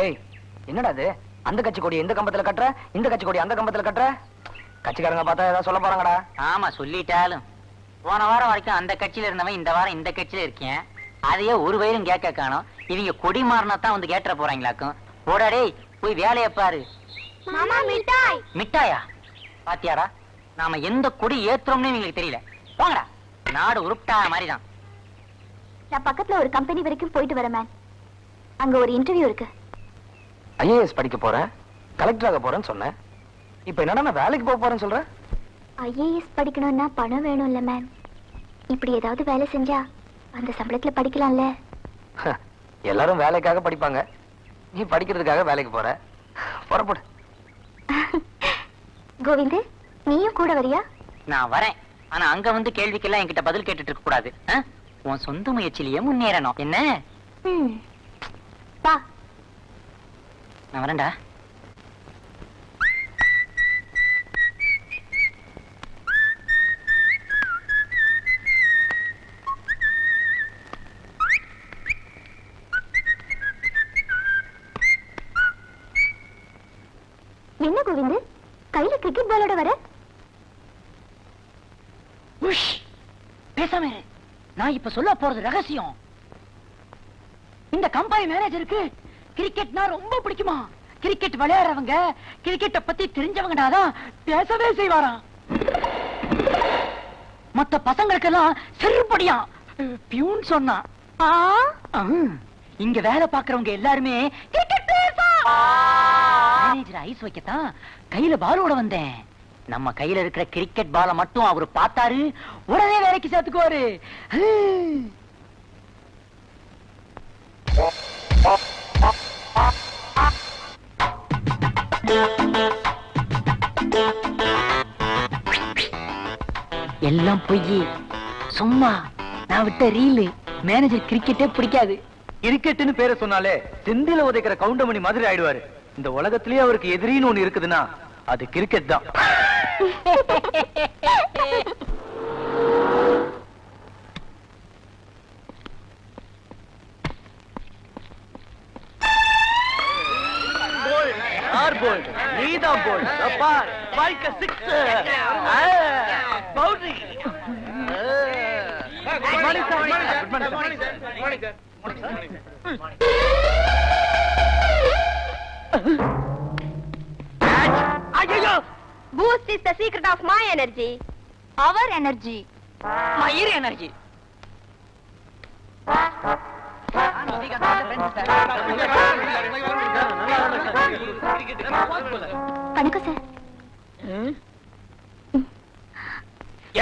டேய் என்னடா இது? அந்த கட்சி கொடி இந்த கம்பத்துல கட்டுற? இந்த கட்சி கொடி அந்த கம்பத்துல கட்டுற? கட்சிக்காரங்க பார்த்தா ஏதாவது சொல்ல போறாங்கடா. ஆமா சொல்லிட்டாலும். போன வாரம் வரைக்கும் அந்த கட்சியில இருந்தவன் இந்த வாரம் இந்த கட்சியில இருக்கேன். அதையே ஒரு வயிறும் கேட்க காணோம். இவங்க கொடி மாறினா தான் வந்து கேட்டுற போறாங்களாக்கும். போடா டேய் போய் வேலையை பாரு. மிட்டாய். மிட்டாயா? பாத்தியாடா நாம எந்த கொடி ஏத்துறோம்னு இவங்களுக்கு தெரியல. போங்கடா நாடு உருப்பிட்டா மாதிரிதான். நான் பக்கத்துல ஒரு கம்பெனி வரைக்கும் போயிட்டு வரேன் அங்க ஒரு இன்டர்வியூ இருக்கு. ஐஏஎஸ் படிக்க போறேன் கலெக்டர் ஆக போறேன்னு சொன்னேன் இப்ப என்னடா நான் வேலைக்கு போக போறேன்னு சொல்ற? ஐஏஎஸ் படிக்கணும்னா பணம் வேணும்ல மேம் இப்படி ஏதாவது வேலை செஞ்சா அந்த சம்பளத்துல படிக்கலாம்ல. ஹ, எல்லாரும் வேலைக்காக படிப்பாங்க. நீ படிக்கிறதுக்காக வேலைக்கு போற. புறப்படு. கோவிந்து நீயும் கூட வரியா? நான் வரேன். ஆனா அங்க வந்து கேள்விக்கெல்லாம் என்கிட்ட பதில் கேட்டுட்டு இருக்க கூடாது? உன் சொந்த முயற்சியிலேயே முன்னேறணும். என்ன? வா. நான் வரேன்டா. என்ன கோவிந்து? கையில கிரிக்கெட் பாலோட வர? உஷ் பேசாம. நான் இப்ப சொல்ல போறது ரகசியம். இந்த கம்பெனி மேனேஜருக்கு கிரிக்கெட்னா ரொம்ப பிடிக்குமா? கிரிக்கெட் விளையாடுறவங்க கிரிக்கெட்ட பத்தி தெரிஞ்சவங்கனாதான் பேசவே செய்வாராம். மத்த பசங்களுக்கெல்லாம் செருப்படியா? பியூன் சொன்னான் இங்க வேலை பாக்குறவங்க எல்லாருமே கிரிக்கெட் மேனேஜர் ஐஸ் வைக்கத்தான் கையில பாலோட வந்தேன். நம்ம கையில இருக்கிற கிரிக்கெட் பால மட்டும் அவரு பார்த்தாரு உடனே வேலைக்கு சேர்த்துக்குவாரு. எல்லாம் பொய் சும்மா நான் விட்ட ரீலு. மேனேஜர் கிரிக்கெட்டே பிடிக்காது. கிரிக்கெட்னு பேரை சொன்னாலே செந்தில உதைக்கிற கவுண்டமணி மாதிரி ஆயிடுவாரு. இந்த உலகத்திலேயே அவருக்கு எதிரின்னு ஒண்ணு இருக்குதுன்னா அது கிரிக்கெட் தான். யார் போல் நீதான் போல் பார் பாய்க்க six boundary good morning sir good morning sir ஐயோ Boost is the secret of my energy our energy மயிர் எனர்ஜி வணக்கம் சார்.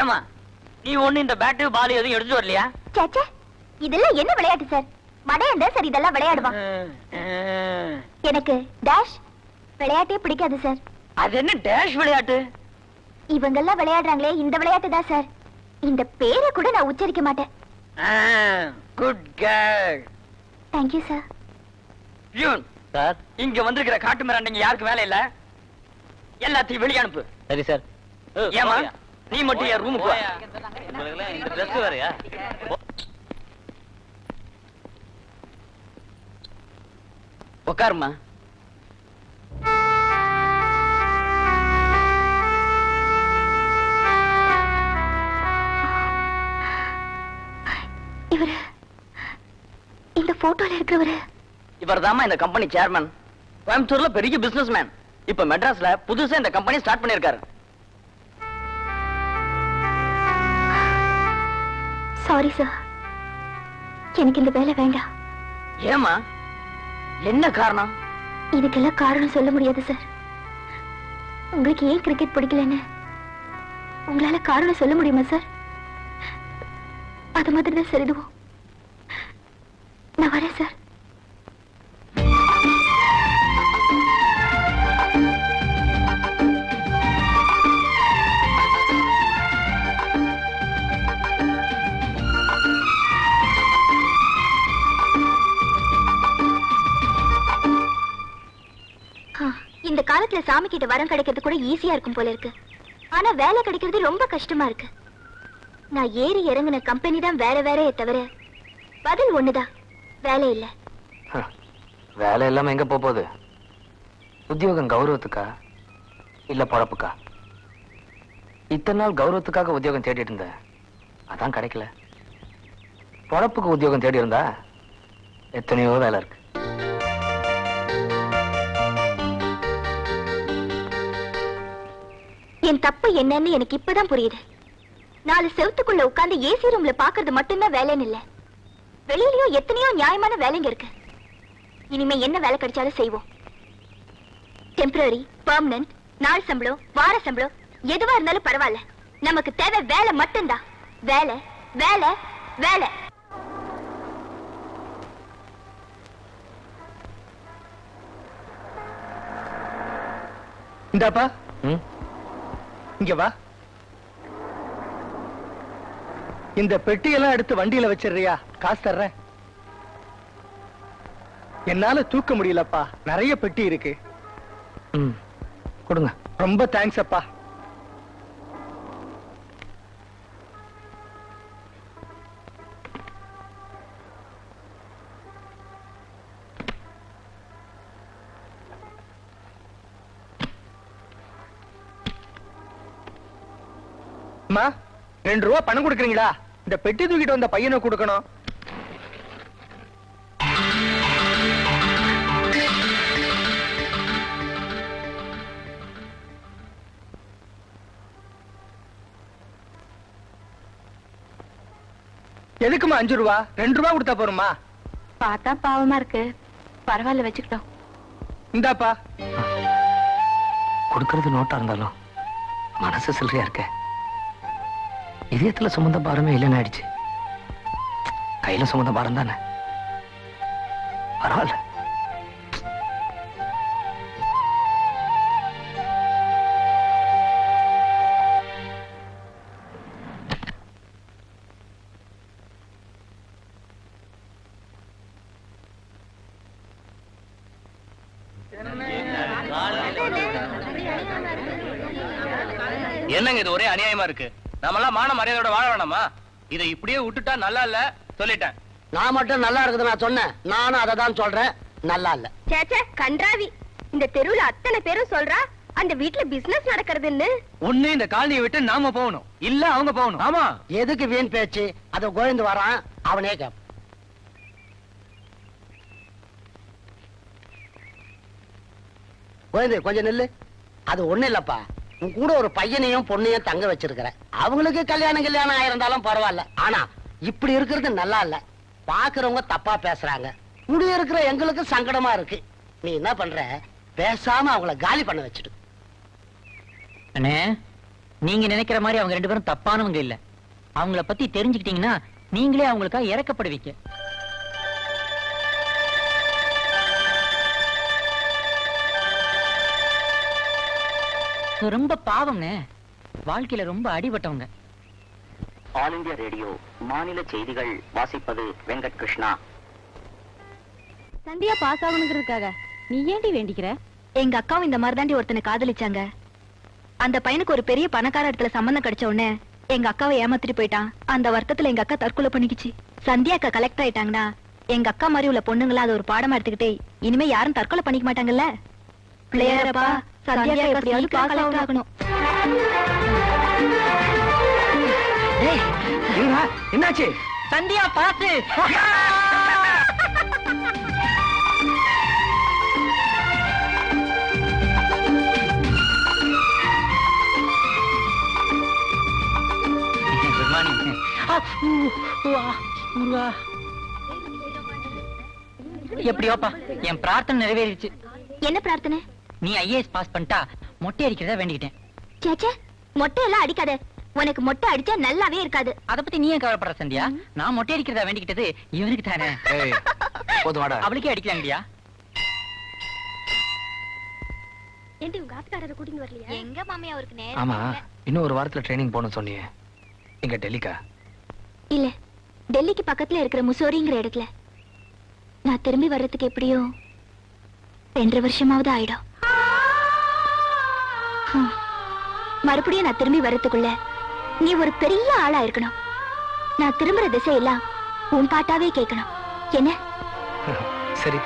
ஏமா நீ ஒண்ணு இந்த பேட்டு பால் எதுவும் எடுத்துட்டு வரலையா? சேச்சே இதெல்லாம் என்ன விளையாட்டு சார்? மடையன் தான் சார் இதெல்லாம் விளையாடுவான். எனக்கு டேஷ் விளையாட்டே பிடிக்காது சார். அது என்ன டேஷ் விளையாட்டு? இவங்கெல்லாம் விளையாடுறாங்களே இந்த விளையாட்டு தான் சார். இந்த பேரை கூட நான் உச்சரிக்க மாட்டேன். Good girl thank you sir peon sir இங்க வந்திருக்கிற காட்டு மிராண்டிங்க யாருக்கு வேலை இல்ல? எல்லாத்தையும் வெளிய அனுப்பு. சரி சார் ஏமா நீ மட்டும் என் ரூமுக்கு வா. இந்த ட்ரெஸ் வேறயா? உட்காருமா இருக்கிறவரு? இவர் இந்த கம்பெனி சேர்மன் கோயம்புத்தூர்ல பெரிய பிசினஸ் மேன் இப்ப மெட்ராஸ்ல புதுசா இந்த கம்பெனி ஸ்டார்ட் பண்ணிருக்காரு சாரி சார் எனக்கு இந்த வேலை வேண்டாம். ஏமா என்ன காரணம்? இதுக்கெல்லாம் காரணம் சொல்ல முடியாது சார் உங்களுக்கு ஏன் கிரிக்கெட் பிடிக்கலன்னு? உங்களால காரணம் சொல்ல முடியுமா சார் அது மாதிரி தான் சார் இதுவும். நான் வரேன் சார். ஆ, இந்த காலத்துல சாமி கிட்ட வரம் கிடைக்கிறது கூட ஈஸியா இருக்கும் போல இருக்கு. ஆனா வேலை கிடைக்கிறது ரொம்ப கஷ்டமா இருக்கு. நான் ஏறி இறங்கின கம்பெனி தான் வேற வேறையே தவிர பதில் ஒண்ணுதான். வேலை இல்ல வேலை இல்லாம எங்க போகுது உத்தியோகம் கௌரவத்துக்கா? இல்ல பொழப்புக்கா? இத்தனை நாள் கௌரவத்துக்காக உத்தியோகம் தேடிட்டு இருந்தேன். அதான் கிடைக்கல. பொழப்புக்கு உத்தியோகம் தேடி இருந்தா எத்தனையோ வேலை இருக்கு. என் தப்பு என்னன்னு எனக்கு இப்பதான் புரியுது. நாலு செவத்துக்குள்ள உட்கார்ந்து ஏசி ரூம்ல பாக்குறது மட்டும்தான் வேலைன்னு இல்ல. வெளியிலயும் எத்தனையோ நியாயமான வேலைங்க இருக்கு. இனிமே என்ன வேலை கிடைச்சாலும் செய்வோம். டெம்பரரி பெர்மனன்ட் நாள் சம்பளம் வார சம்பளம் எதுவா இருந்தாலும் பரவாயில்ல. நமக்கு தேவை வேலை மட்டும்தான். வேலை வேலை வேலை. இந்தாப்பா? இங்க வா. இந்த பெட்டியெல்லாம் எடுத்து வண்டியில வச்சிடுறியா? காசு தர்றேன். என்னால தூக்க முடியலப்பா. நிறைய பெட்டி இருக்கு. கொடுங்க. ரொம்ப தேங்க்ஸ் அப்பா. அம்மா ரெண்டு ரூபா பணம் கொடுக்குறீங்களா? இந்த பெட்டி தூக்கிட்டு வந்த பையனை கொடுக்கணும். எதுக்குமா அஞ்சு ரூபா? ரெண்டு ரூபா கொடுத்தா போருமா பார்த்தா பாவமா இருக்கு. பரவாயில்ல வச்சுக்கிட்டோம். இந்தாப்பா. கொடுக்கறது நோட்டா இருந்தாலும் மனசு சில்லறையா இருக்க. இதயத்துல சுமந்த பாரமே இல்லைன்னு ஆயிடுச்சு கையில சுமந்த பாரம் தானே? பரவாயில்ல. என்னங்க இது ஒரே அநியாயமா இருக்கு? நாமெல்லாம் மான மரியாதையோட வாழ வேணாமா? இதை இப்படியே விட்டுட்டா நல்லா இல்ல? சொல்லிட்டேன். நான் மட்டும் நல்லா இருக்குது நான் சொன்னேன். நானும் அதை தான் சொல்றேன். நல்லா இல்ல. சேச்சே கன்றாவி. இந்த தெருவுல அத்தனை பேரும் சொல்றா அந்த வீட்ல பிசினஸ் நடக்கிறதுன்னு. ஒண்ணு இந்த காலனியை விட்டு நாம போகணும். இல்ல அவங்க போகணும். ஆமா. எதுக்கு வீண் பேச்சு? அதை கோவிந்து வரான் அவனே கேப். கோவிந்து கொஞ்சம் நில்லு. அது ஒண்ணு இல்லப்பா. உன் கூட ஒரு பையனையும் பொண்ணையும் தங்க வச்சிருக்கிற அவங்களுக்கு கல்யாணம் கல்யாணம் ஆயிருந்தாலும் பரவாயில்ல. ஆனா இப்படி இருக்கிறது நல்லா இல்ல. பாக்குறவங்க தப்பா பேசுறாங்க. குடி இருக்கிற எங்களுக்கு சங்கடமா இருக்கு. நீ என்ன பண்ற? பேசாம அவங்கள காலி பண்ண வச்சிடு. அண்ணே நீங்க நினைக்கிற மாதிரி அவங்க ரெண்டு பேரும் தப்பானவங்க இல்ல. அவங்கள பத்தி தெரிஞ்சுக்கிட்டீங்கன்னா நீங்களே அவங்களுக்காக இறக்கப்படுவீங்க. ரொம்ப பாவம்ண்ணே வாழ்க்கையில ரொம்ப அடிபட்டவங்க. ஆல் இந்தியா ரேடியோ மாநில செய்திகள் வாசிப்பது வெங்கட் கிருஷ்ணா சந்தியா பாஸ் ஆகணுங்கிறதுக்காக நீ ஏண்டி வேண்டிக்கிற? எங்க அக்காவும் இந்த மாதிரி தாண்டி ஒருத்தனை காதலிச்சாங்க. அந்த பையனுக்கு ஒரு பெரிய பணக்கார இடத்துல சம்பந்தம் கிடைச்ச உடனே எங்க அக்காவை ஏமாத்திட்டு போயிட்டான். அந்த வருத்தத்துல எங்க அக்கா தற்கொலை பண்ணிக்கிச்சு. சந்தியா அக்கா கலெக்டர் ஆயிட்டாங்கன்னா எங்க அக்கா மாதிரி உள்ள பொண்ணுங்களா அது ஒரு பாடமா எடுத்துக்கிட்டே இனிமே யாரும் தற்கொலை பண்ணிக்க மாட்டாங்கல்ல? பிள்ளையாரப்பா அக்கா எப்படியாவது பாஸ் ஆகணும். என்னாச்சு? சந்தியா பாத்து குட் மார்னிங் எப்படியோப்பா என் பிரார்த்தனை நிறைவேறிடுச்சு என்ன பிரார்த்தனை? நீ ஐஏஎஸ் பாஸ் பண்ணிட்டா மொட்டை அடிக்கிறதா வேண்டிக்கிட்டேன். சேச்சே மொட்டை எல்லாம் அடிக்காத. உனக்கு மொட்டை அடிச்சா நல்லாவே இருக்காது. அத பத்தி நீ ஏன் கவலைப்படுற சந்தியா? நான் மொட்டை அடிக்கிறதா வேண்டிக்கிட்டது இவனுக்கு தானே. ஏய், போதும் வாடா. அவளுக்கே அடிக்கலாண்டியா ஏண்டி உங்க ஆத்துக்காரரை கூட்டிட்டு வரலையா? எங்க மாமி அவருக்கு நேரம் ஆமா இன்னும் ஒரு வாரத்துல ட்ரைனிங் போகணும் சொன்னியே. எங்க டெல்லிக்கா? இல்ல டெல்லிக்கு பக்கத்துல இருக்கிற முசோரிங்கிற இடத்துல. நான் திரும்பி வர்றதுக்கு எப்படியோ ரெண்டரை வருஷமாவது ஆயிடும். மறுபடியும் நான் திரும்பி வர்றதுக்குள்ள நீ ஒரு பெரிய ஆளா இருக்கணும். நான் திரும்புற திசையெல்லாம் உன் பாட்டாவே கேட்கணும். என்ன? சரி.